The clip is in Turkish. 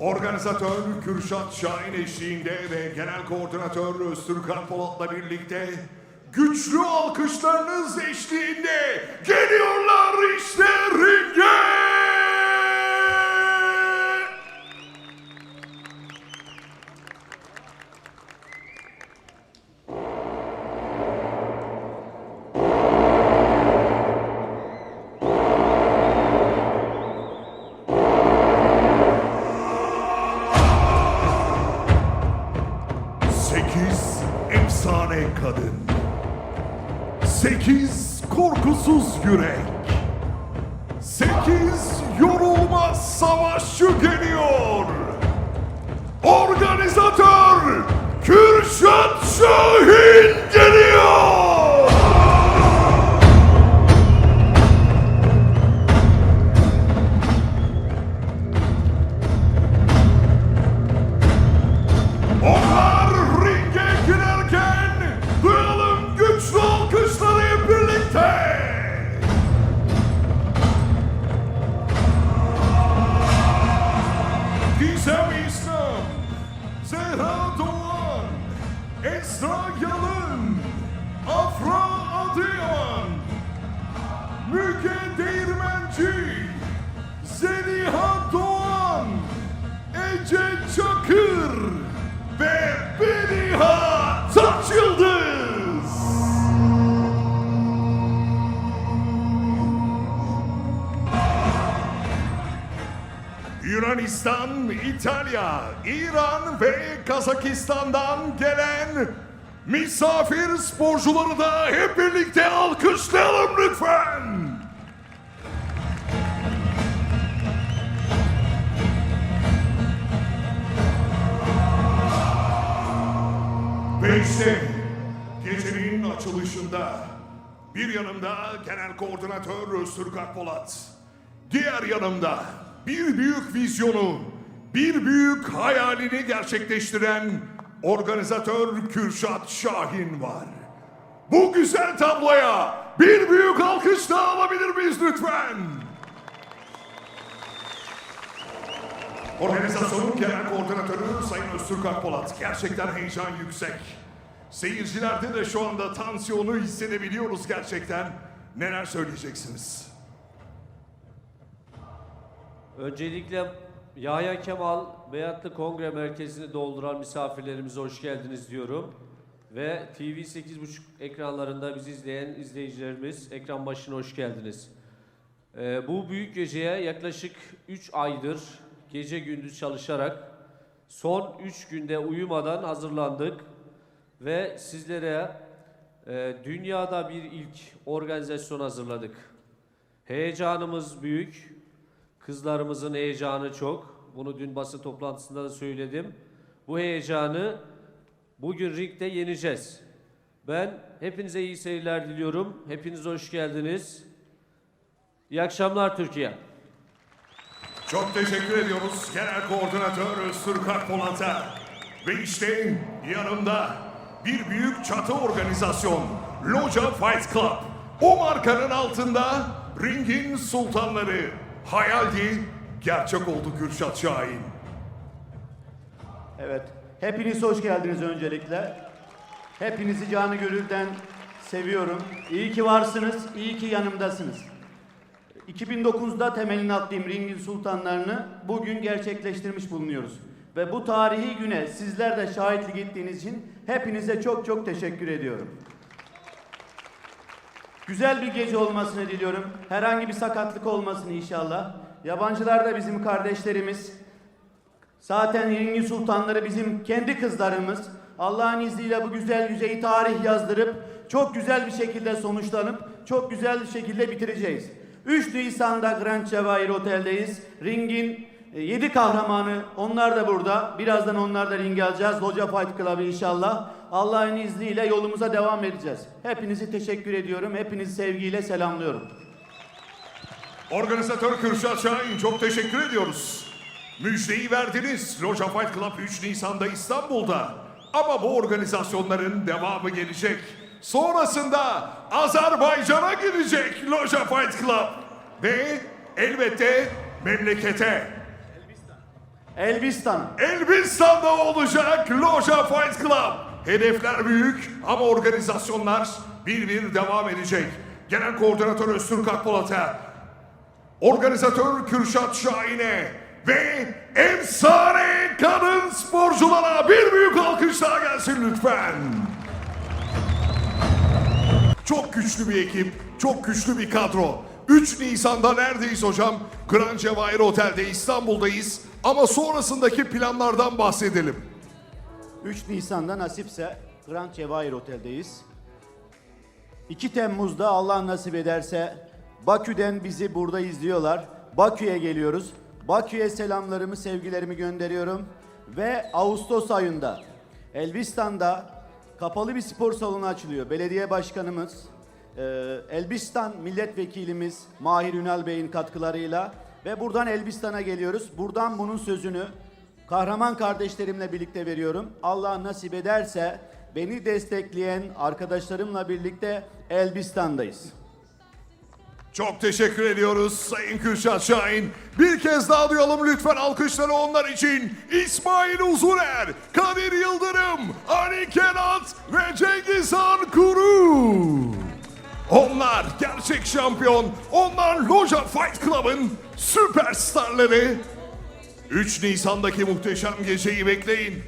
Organizatör Kürşat Şahin eşliğinde ve genel koordinatör Öztürk Polat'la birlikte güçlü alkışlarınız eşliğinde Sekiz efsane kadın. Sekiz korkusuz yürek. Sekiz yorulmaz savaşçı geliyor. Organizatör Kürşat Şahin geliyor. Çakır ve Beriha Taçyıldız. Yunanistan, İtalya, İran ve Kazakistan'dan gelen misafir sporcuları da hep birlikte alkışlayalım lütfen. İşte gecenin açılışında bir yanımda genel koordinatör Öztürk Akpolat, diğer yanımda bir büyük vizyonu, bir büyük hayalini gerçekleştiren organizatör Kürşat Şahin var. Bu güzel tabloya bir büyük alkış daha alabilir miyiz lütfen? Organizasyonun genel koordinatörü Sayın Öztürk Akpolat. Gerçekten heyecan yüksek. Seyircilerde de şu anda tansiyonu hissedebiliyoruz gerçekten. Neler söyleyeceksiniz? Öncelikle Yahya Kemal Beyatlı Kongre Merkezi'ni dolduran misafirlerimize hoş geldiniz diyorum. Ve TV 8.5 ekranlarında bizi izleyen izleyicilerimiz ekran başına hoş geldiniz. Ee, bu büyük geceye yaklaşık 3 aydır gece gündüz çalışarak son 3 günde uyumadan hazırlandık ve sizlere e, dünyada bir ilk organizasyon hazırladık. Heyecanımız büyük, Kızlarımızın heyecanı çok. Bunu dün basın toplantısında da söyledim. Bu heyecanı bugün ringde yeneceğiz. Ben hepinize iyi seyirler diliyorum. Hepiniz hoş geldiniz. İyi akşamlar Türkiye. Çok teşekkür ediyoruz genel koordinatör Öztürk Akpolat'a. Ve işte yanımda bir büyük çatı organizasyon Loja Fight Club. O markanın altında ringin sultanları. Hayaldi, gerçek oldu Kürşat Şahin. Evet. Hepiniz hoş geldiniz öncelikle. Hepinizi canı gönülden seviyorum. İyi ki varsınız, iyi ki yanımdasınız. 2009'da temelini attığım ringin sultanlarını bugün gerçekleştirmiş bulunuyoruz. Ve bu tarihi güne sizler de şahitlik ettiğiniz için hepinize çok çok teşekkür ediyorum. Güzel bir gece olmasını diliyorum. Herhangi bir sakatlık olmasın inşallah. Yabancılar da bizim kardeşlerimiz. Zaten ringin sultanları bizim kendi kızlarımız. Allah'ın izniyle bu güzel yüzeyi tarih yazdırıp çok güzel bir şekilde sonuçlanıp çok güzel bir şekilde bitireceğiz. 3 Nisan'da Grand Cevahir Otel'deyiz. Ringin 7 kahramanı onlar da burada. Birazdan onlar da ringe alacağız. Loca Fight Club'ı inşallah. Allah'ın izniyle yolumuza devam edeceğiz. Hepinizi teşekkür ediyorum. Hepinizi sevgiyle selamlıyorum. Organizatör Kürşat Şahin çok teşekkür ediyoruz. Müjdeyi verdiniz. Loja Fight Club 3 Nisan'da İstanbul'da. Ama bu organizasyonların devamı gelecek. Sonrasında Azerbaycan'a girecek Loja Fight Club. Ve elbette memlekete. Elbistan. Elbistan'da olacak Loja Fight Club. Hedefler büyük ama organizasyonlar bir bir devam edecek. Genel koordinatör Öztürk Akpolat'a, organizatör Kürşat Şahin'e ve efsane kadın sporculara bir büyük alkış daha gelsin lütfen. Çok güçlü bir ekip, çok güçlü bir kadro. 3 Nisan'da neredeyiz hocam? Grand Cevahir Otel'de İstanbul'dayız. Ama sonrasındaki planlardan bahsedelim. 3 Nisan'da nasipse Grand Cevahir Otel'deyiz. 2 Temmuz'da Allah nasip ederse Bakü'den bizi burada izliyorlar. Bakü'ye geliyoruz. Bakü'ye selamlarımı, sevgilerimi gönderiyorum. Ve Ağustos ayında Elbistan'da kapalı bir spor salonu açılıyor. Belediye başkanımız, e, Elbistan milletvekilimiz Mahir Ünal Bey'in katkılarıyla ve buradan Elbistan'a geliyoruz. Buradan bunun sözünü Kahraman kardeşlerimle birlikte veriyorum. Allah nasip ederse beni destekleyen arkadaşlarımla birlikte Elbistan'dayız. Çok teşekkür ediyoruz Sayın Kürşat Şahin. Bir kez daha duyalım lütfen alkışları onlar için. İsmail Uzuner, Kadir Yıldırım, Ali Kenat ve Cengiz Han Kuru. Onlar gerçek şampiyon. Onlar Loja Fight Club'ın süperstarları. 3 Nisan'daki muhteşem geceyi bekleyin.